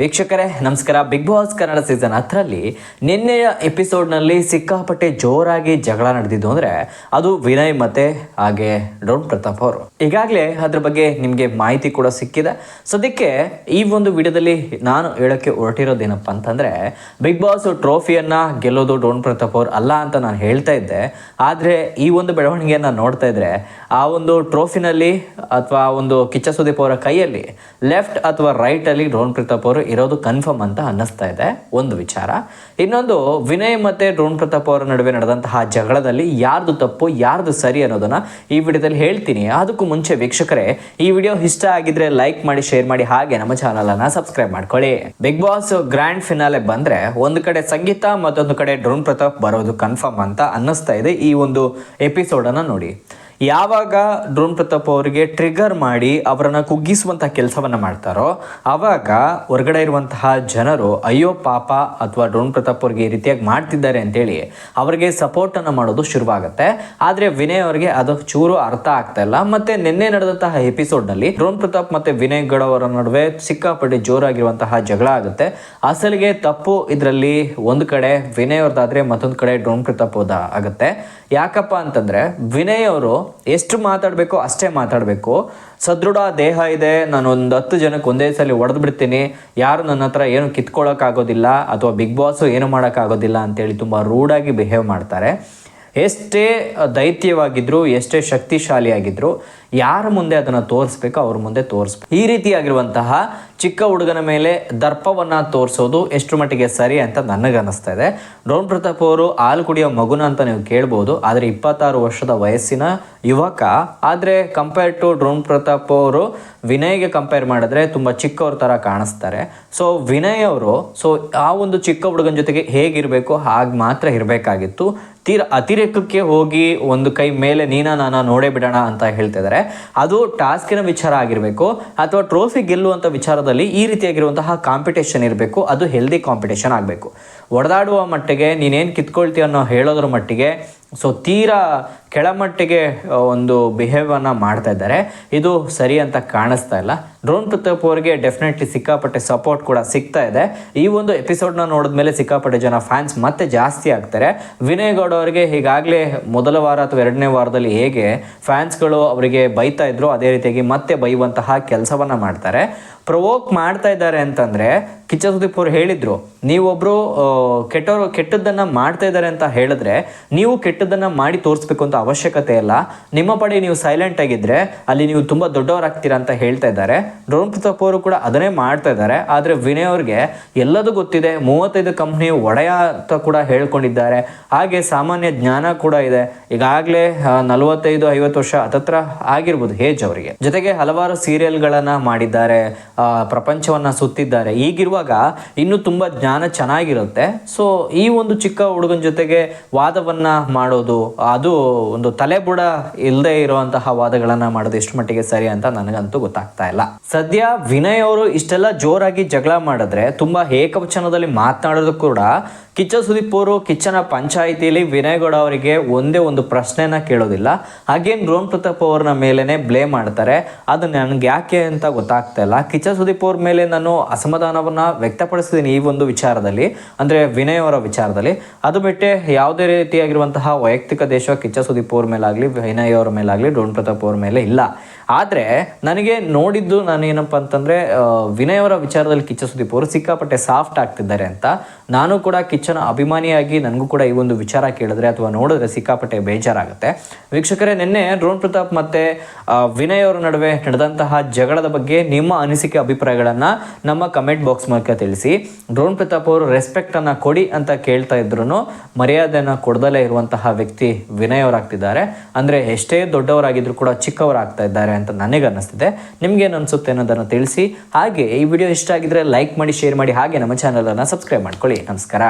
ವೀಕ್ಷಕರೇ, ನಮಸ್ಕಾರ. Big boss Kannada season ಹತ್ತರಲ್ಲಿ ನಿನ್ನೆಯ ಎಪಿಸೋಡ್ನಲ್ಲಿ ಸಿಕ್ಕಾಪಟ್ಟೆ ಜೋರಾಗಿ ಜಗಳ ನಡೆದಿದ್ದು ಅಂದರೆ ಅದು ವಿನಯ್ ಮತ್ತೆ ಹಾಗೆ ಡೋನ್ ಪ್ರತಾಪ್ ಅವರು. ಈಗಾಗಲೇ ಅದ್ರ ಬಗ್ಗೆ ನಿಮಗೆ ಮಾಹಿತಿ ಕೂಡ ಸಿಕ್ಕಿದೆ. ಸದ್ಯಕ್ಕೆ ಈ ಒಂದು ವಿಡಿಯೋದಲ್ಲಿ ನಾನು ಹೇಳೋಕ್ಕೆ ಹೊರಟಿರೋದೇನಪ್ಪ ಅಂತಂದರೆ ಬಿಗ್ ಬಾಸ್ ಟ್ರೋಫಿಯನ್ನು ಗೆಲ್ಲೋದು ಡ್ರೋನ್ ಪ್ರತಾಪ್ ಅವ್ರು ಅಲ್ಲ ಅಂತ ನಾನು ಹೇಳ್ತಾ ಇದ್ದೆ. ಆದರೆ ಈ ಒಂದು ಬೆಳವಣಿಗೆಯನ್ನು ನೋಡ್ತಾ ಇದ್ರೆ, ಆ ಒಂದು ಟ್ರೋಫಿನಲ್ಲಿ ಅಥವಾ ಒಂದು ಕಿಚ್ಚ ಸುದೀಪ್ ಅವರ ಕೈಯಲ್ಲಿ ಲೆಫ್ಟ್ ಅಥವಾ ರೈಟಲ್ಲಿ ಡ್ರೋನ್ ಪ್ರತಾಪ್ ಅವರು ಇರೋದು ಕನ್ಫರ್ಮ್ ಅಂತ ಅನ್ನಿಸ್ತಾ ಇದೆ. ಒಂದು ವಿಚಾರ. ಇನ್ನೊಂದು, ವಿನಯ್ ಮತ್ತೆ ಡ್ರೋನ್ ಪ್ರತಾಪ್ ಅವರ ನಡುವೆ ನಡೆದಂತಹ ಜಗಳದಲ್ಲಿ ಯಾರ್ದು ತಪ್ಪು, ಯಾರ್ದು ಸರಿ ಅನ್ನೋದನ್ನ ಈ ವಿಡಿಯೋದಲ್ಲಿ ಹೇಳ್ತೀನಿ. ಅದಕ್ಕೂ ಮುಂಚೆ ವೀಕ್ಷಕರೇ, ಈ ವಿಡಿಯೋ ಇಷ್ಟ ಆಗಿದ್ರೆ ಲೈಕ್ ಮಾಡಿ ಶೇರ್ ಮಾಡಿ, ಹಾಗೆ ನಮ್ಮ ಚಾನಲನ್ನು ಸಬ್ಸ್ಕ್ರೈಬ್ ಮಾಡ್ಕೊಳ್ಳಿ. ಬಿಗ್ ಬಾಸ್ ಗ್ರ್ಯಾಂಡ್ ಫಿನಾಲೆ ಬಂದ್ರೆ ಒಂದು ಕಡೆ ಸಂಗೀತ ಮತ್ತೊಂದು ಕಡೆ ಡ್ರೋನ್ ಪ್ರತಾಪ್ ಬರೋದು ಕನ್ಫರ್ಮ್ ಅಂತ ಅನ್ನಿಸ್ತಾ ಇದೆ ಈ ಒಂದು ಎಪಿಸೋಡನ್ನು ನೋಡಿ. ಯಾವಾಗ ಡ್ರೋನ್ ಪ್ರತಾಪ್ ಅವರಿಗೆ ಟ್ರಿಗರ್ ಮಾಡಿ ಅವರನ್ನ ಕುಗ್ಗಿಸುವಂತಹ ಕೆಲಸವನ್ನ ಮಾಡ್ತಾರೋ ಆವಾಗ ಹೊರಗಡೆ ಇರುವಂತಹ ಜನರು, ಅಯ್ಯೋ ಪಾಪ, ಅಥವಾ ಡ್ರೋನ್ ಪ್ರತಾಪ್ ಅವ್ರಿಗೆ ಈ ರೀತಿಯಾಗಿ ಮಾಡ್ತಿದ್ದಾರೆ ಅಂತೇಳಿ ಅವರಿಗೆ ಸಪೋರ್ಟ್ ಅನ್ನ ಮಾಡೋದು ಶುರುವಾಗುತ್ತೆ. ಆದ್ರೆ ವಿನಯ್ ಅವರಿಗೆ ಅದು ಚೂರು ಅರ್ಥ ಆಗ್ತಾ ಇಲ್ಲ. ಮತ್ತೆ ನಿನ್ನೆ ನಡೆದಂತಹ ಎಪಿಸೋಡ್ನಲ್ಲಿ ಡ್ರೋನ್ ಪ್ರತಾಪ್ ಮತ್ತೆ ವಿನಯ್ ಗೌಡ ಅವರ ನಡುವೆ ಸಿಕ್ಕಾಪಟ್ಟೆ ಜೋರಾಗಿರುವಂತಹ ಜಗಳ ಆಗುತ್ತೆ. ಅಸಲಿಗೆ ತಪ್ಪು ಇದರಲ್ಲಿ ಒಂದು ಕಡೆ ವಿನಯ್ ಅವ್ರದ್ದಾದ್ರೆ ಮತ್ತೊಂದು ಕಡೆ ಡ್ರೋನ್ ಪ್ರತಾಪ್ ಹೋದ ಆಗುತ್ತೆ ಯಾಕಪ್ಪ ಅಂತಂದ್ರೆ ವಿನಯ್ ಅವರು ಎಷ್ಟು ಮಾತಾಡಬೇಕು ಅಷ್ಟೇ ಮಾತಾಡಬೇಕು. ಸದೃಢ ದೇಹ ಇದೆ, ನಾನು ಒಂದು ಹತ್ತು ಜನಕ್ಕೆ ಒಂದೇ ಸಲ ಒಡೆದು ಬಿಡ್ತೀನಿ. ಯಾರು ನನ್ನ ಹತ್ರ ಏನು ಕಿತ್ಕೊಳ್ಳೋಕ್ಕಾಗೋದಿಲ್ಲ ಅಥವಾ ಬಿಗ್ ಬಾಸು ಏನು ಮಾಡೋಕ್ಕಾಗೋದಿಲ್ಲ ಅಂತೇಳಿ ತುಂಬ ರೂಡಾಗಿ ಬಿಹೇವ್ ಮಾಡ್ತಾರೆ. ಎಷ್ಟೇ ದೈತ್ಯವಾಗಿದ್ರು, ಎಷ್ಟೇ ಶಕ್ತಿಶಾಲಿಯಾಗಿದ್ರು, ಯಾರ ಮುಂದೆ ಅದನ್ನು ತೋರಿಸ್ಬೇಕು, ಅವ್ರ ಮುಂದೆ ತೋರಿಸ್ಬೇಕು. ಈ ರೀತಿಯಾಗಿರುವಂತಹ ಚಿಕ್ಕ ಹುಡುಗನ ಮೇಲೆ ದರ್ಪವನ್ನ ತೋರಿಸೋದು ಎಷ್ಟು ಮಟ್ಟಿಗೆ ಸರಿ ಅಂತ ನನಗನ್ನಿಸ್ತಾ ಇದೆ ಡ್ರೋನ್ ಪ್ರತಾಪ್ ಅವರು ಹಾಲು ಕುಡಿಯೋ ಮಗುನ ಅಂತ ನೀವು ಕೇಳ್ಬೋದು, ಆದರೆ ಇಪ್ಪತ್ತಾರು ವರ್ಷದ ವಯಸ್ಸಿನ ಯುವಕ. ಆದರೆ ಕಂಪೇರ್ ಟು ಡ್ರೋನ್ ಪ್ರತಾಪ್ ಅವರು, ವಿನಯ್ಗೆ ಕಂಪೇರ್ ಮಾಡಿದ್ರೆ ತುಂಬ ಚಿಕ್ಕವ್ರ ಥರ ಕಾಣಿಸ್ತಾರೆ. ಸೊ ವಿನಯ್ ಅವರು ಸೊ ಆ ಒಂದು ಚಿಕ್ಕ ಹುಡುಗನ ಜೊತೆಗೆ ಹೇಗಿರಬೇಕು, ಹಾಗೆ ಮಾತ್ರ ಇರಬೇಕಾಗಿತ್ತು. ತೀರ ಅತಿರೇಕಕ್ಕೆ ಹೋಗಿ ಒಂದು ಕೈ ಮೇಲೆ ನೀನ ನಾನು ನೋಡೇ ಬಿಡೋಣ ಅಂತ ಹೇಳ್ತಿದ್ದಾರೆ ಅದು ಟಾಸ್ಕಿನ ವಿಚಾರ ಆಗಿರಬೇಕು ಅಥವಾ ಟ್ರೋಫಿ ಗೆಲ್ಲುವಂಥ ವಿಚಾರದಲ್ಲಿ ಈ ರೀತಿಯಾಗಿರುವಂತಹ ಕಾಂಪಿಟೇಷನ್ ಇರಬೇಕು. ಅದು ಹೆಲ್ದಿ ಕಾಂಪಿಟೇಷನ್ ಆಗಬೇಕು. ಒಡೆದಾಡುವ ಮಟ್ಟಿಗೆ ನೀನೇನು ಕಿತ್ಕೊಳ್ತೀಯ ಅನ್ನೋ ಹೇಳೋದ್ರ ಮಟ್ಟಿಗೆ ಸೊ ತೀರಾ ಕೆಳಮಟ್ಟಿಗೆ ಒಂದು ಬಿಹೇವನ್ನ ಮಾಡ್ತಾ ಇದ್ದಾರೆ. ಇದು ಸರಿ ಅಂತ ಕಾಣಿಸ್ತಾ ಇಲ್ಲ. ಡ್ರೋನ್ ಪ್ರತಾಪ್ ಅವರಿಗೆ ಡೆಫಿನೆಟ್ಲಿ ಸಿಕ್ಕಾಪಟ್ಟೆ ಸಪೋರ್ಟ್ ಕೂಡ ಸಿಗ್ತಾ ಇದೆ. ಈ ಒಂದು ಎಪಿಸೋಡ್ನ ನೋಡಿದ್ಮೇಲೆ ಸಿಕ್ಕಾಪಟ್ಟೆ ಜನ ಫ್ಯಾನ್ಸ್ ಮತ್ತೆ ಜಾಸ್ತಿ ಆಗ್ತಾರೆ. ವಿನಯ್ ಗೌಡ ಅವರಿಗೆ ಈಗಾಗಲೇ ಮೊದಲ ವಾರ ಅಥವಾ ಎರಡನೇ ವಾರದಲ್ಲಿ ಹೇಗೆ ಫ್ಯಾನ್ಸ್ಗಳು ಅವರಿಗೆ ಬೈತಾ ಇದ್ರು, ಅದೇ ರೀತಿಯಾಗಿ ಮತ್ತೆ ಬೈಯುವಂತಹ ಕೆಲಸವನ್ನ ಮಾಡ್ತಾರೆ. ಪ್ರವೋಕ್ ಮಾಡ್ತಾ ಇದ್ದಾರೆ ಅಂತಂದ್ರೆ ಕಿಚ್ಚ ಸುದೀಪ್ ಅವರು ಹೇಳಿದ್ರು ನೀವೊಬ್ಬರು ಕೆಟ್ಟವರು, ಕೆಟ್ಟದ್ದನ್ನು ಮಾಡ್ತಾ ಇದ್ದಾರೆ ಅಂತ ಹೇಳಿದ್ರೆ ನೀವು ಕೆಟ್ಟದ್ದನ್ನು ಮಾಡಿ ತೋರಿಸ್ಬೇಕು ಅಂತ ಅವಶ್ಯಕತೆ ಇಲ್ಲ. ನಿಮ್ಮ ಪಡೆ ನೀವು ಸೈಲೆಂಟ್ ಆಗಿದ್ರೆ ಅಲ್ಲಿ ನೀವು ತುಂಬಾ ದೊಡ್ಡವರಾಗ್ತೀರಾ ಅಂತ ಹೇಳ್ತಾ ಇದ್ದಾರೆ. ಡ್ರೋನ್ ಪ್ರತಾಪ್ ಅವರು ಕೂಡ ಅದನ್ನೇ ಮಾಡ್ತಾ ಇದ್ದಾರೆ. ಆದರೆ ವಿನಯ್ ಅವ್ರಿಗೆ ಎಲ್ಲದೂ ಗೊತ್ತಿದೆ, ಮೂವತ್ತೈದು ಕಂಪ್ನಿ ಒಡೆಯ ಅಂತ ಕೂಡ ಹೇಳ್ಕೊಂಡಿದ್ದಾರೆ. ಹಾಗೆ ಸಾಮಾನ್ಯ ಜ್ಞಾನ ಕೂಡ ಇದೆ. ಈಗಾಗಲೇ ನಲವತ್ತೈದು, ಐವತ್ತು ವರ್ಷ ಹತ್ತತ್ರ ಆಗಿರ್ಬೋದು ಹೇಜ್ ಅವರಿಗೆ. ಜೊತೆಗೆ ಹಲವಾರು ಸೀರಿಯಲ್ಗಳನ್ನ ಮಾಡಿದ್ದಾರೆ ಪ್ರಪಂಚವನ್ನು ಪ್ರಪಂಚವನ್ನ ಸುತ್ತಿದ್ದಾರೆ. ಈಗಿರುವಾಗ ಇನ್ನು ತುಂಬಾ ಜ್ಞಾನ ಚೆನ್ನಾಗಿರುತ್ತೆ. ಸೊ ಈ ಒಂದು ಚಿಕ್ಕ ಹುಡುಗನ ಜೊತೆಗೆ ವಾದವನ್ನ ಮಾಡೋದು, ಅದು ಒಂದು ತಲೆಬುಡ ಇಲ್ಲದೆ ಇರುವಂತಹ ವಾದಗಳನ್ನ ಮಾಡೋದು ಎಷ್ಟು ಮಟ್ಟಿಗೆ ಸರಿ ಅಂತ ನನಗಂತೂ ಗೊತ್ತಾಗ್ತಾ ಇಲ್ಲ. ಸದ್ಯ ವಿನಯ್ ಅವರು ಇಷ್ಟೆಲ್ಲ ಜೋರಾಗಿ ಜಗಳ ಮಾಡಿದ್ರೆ, ತುಂಬಾ ಏಕವಚನದಲ್ಲಿ ಮಾತನಾಡೋದು ಕೂಡ ಕಿಚ್ಚ ಸುದೀಪ್ ಅವರು, ಕಿಚ್ಚನ ಪಂಚಾಯಿತಿಯಲ್ಲಿ ವಿನಯ್ ಗೌಡ ಅವರಿಗೆ ಒಂದೇ ಒಂದು ಪ್ರಶ್ನೆನ ಕೇಳೋದಿಲ್ಲ. ಹಾಗೇನು ಡ್ರೋನ್ ಪ್ರತಾಪ್ ಅವ್ರನ್ನ ಮೇಲೇ ಬ್ಲೇಮ್ ಮಾಡ್ತಾರೆ, ಅದು ನನಗೆ ಯಾಕೆ ಅಂತ ಗೊತ್ತಾಗ್ತಾ ಇಲ್ಲ. ಕಿಚ್ಚ ಸುದೀಪ್ ಅವ್ರ ಮೇಲೆ ನಾನು ಅಸಮಾಧಾನವನ್ನು ವ್ಯಕ್ತಪಡಿಸಿದ್ದೀನಿ ಈ ಒಂದು ವಿಚಾರದಲ್ಲಿ, ಅಂದರೆ ವಿನಯ್ ಅವರ ವಿಚಾರದಲ್ಲಿ. ಅದು ಬಿಟ್ಟೆ ಯಾವುದೇ ರೀತಿಯಾಗಿರುವಂತಹ ವೈಯಕ್ತಿಕ ದೇಶ ಕಿಚ್ಚ ಸುದೀಪ್ ಅವ್ರ ಮೇಲಾಗಲಿ, ವಿನಯ್ ಅವ್ರ ಮೇಲಾಗಲಿ ಡ್ರೋನ್ ಪ್ರತಾಪ್ ಅವ್ರ ಮೇಲೆ ಇಲ್ಲ. ಆದರೆ ನನಗೆ ನೋಡಿದ್ದು ನಾನು ಏನಪ್ಪ ಅಂತಂದರೆ ವಿನಯ್ ಅವರ ವಿಚಾರದಲ್ಲಿ ಕಿಚ್ಚ ಸುದೀಪ್ ಅವರು ಸಿಕ್ಕಾಪಟ್ಟೆ ಸಾಫ್ಟ್ ಆಗ್ತಿದ್ದಾರೆ ಅಂತ. ನಾನು ಕೂಡ ಕಿಚ್ಚನ ಅಭಿಮಾನಿಯಾಗಿ ನನಗೂ ಕೂಡ ಈ ಒಂದು ವಿಚಾರ ಕೇಳಿದ್ರೆ ಅಥವಾ ನೋಡಿದ್ರೆ ಸಿಕ್ಕಾಪಟ್ಟೆ ಬೇಜಾರಾಗುತ್ತೆ. ವೀಕ್ಷಕರೇ, ನಿನ್ನೆ ಡ್ರೋನ್ ಪ್ರತಾಪ್ ಮತ್ತು ವಿನಯ್ ಅವರ ನಡುವೆ ನಡೆದಂತಹ ಜಗಳದ ಬಗ್ಗೆ ನಿಮ್ಮ ಅನಿಸಿಕೆ ಅಭಿಪ್ರಾಯಗಳನ್ನು ನಮ್ಮ ಕಮೆಂಟ್ ಬಾಕ್ಸ್ ಮೂಲಕ ತಿಳಿಸಿ. ಡ್ರೋನ್ ಪ್ರತಾಪ್ ಅವರು ರೆಸ್ಪೆಕ್ಟನ್ನು ಕೊಡಿ ಅಂತ ಕೇಳ್ತಾ ಇದ್ರು ಮರ್ಯಾದೆಯನ್ನು ಕೊಡದಲೇ ಇರುವಂತಹ ವ್ಯಕ್ತಿ ವಿನಯ್ ಅವರಾಗ್ತಿದ್ದಾರೆ. ಅಂದರೆ ಎಷ್ಟೇ ದೊಡ್ಡವರಾಗಿದ್ದರೂ ಕೂಡ ಚಿಕ್ಕವರಾಗ್ತಾ ಇದ್ದಾರೆ ಅಂತ ನನಗೆ ಅನ್ನಿಸ್ತಿದೆ. ಏನು ಅನ್ಸುತ್ತೆ ಅನ್ನೋದನ್ನು ತಿಳಿಸಿ. ಹಾಗೆ ಈ ವಿಡಿಯೋ ಇಷ್ಟ ಆಗಿದ್ರೆ ಲೈಕ್ ಮಾಡಿ, ಶೇರ್ ಮಾಡಿ, ಹಾಗೆ ನಮ್ಮ ಚಾನಲನ್ನು ಸಬ್ಸ್ಕ್ರೈಬ್ ಮಾಡ್ಕೊಳ್ಳಿ. ನಮಸ್ಕಾರ.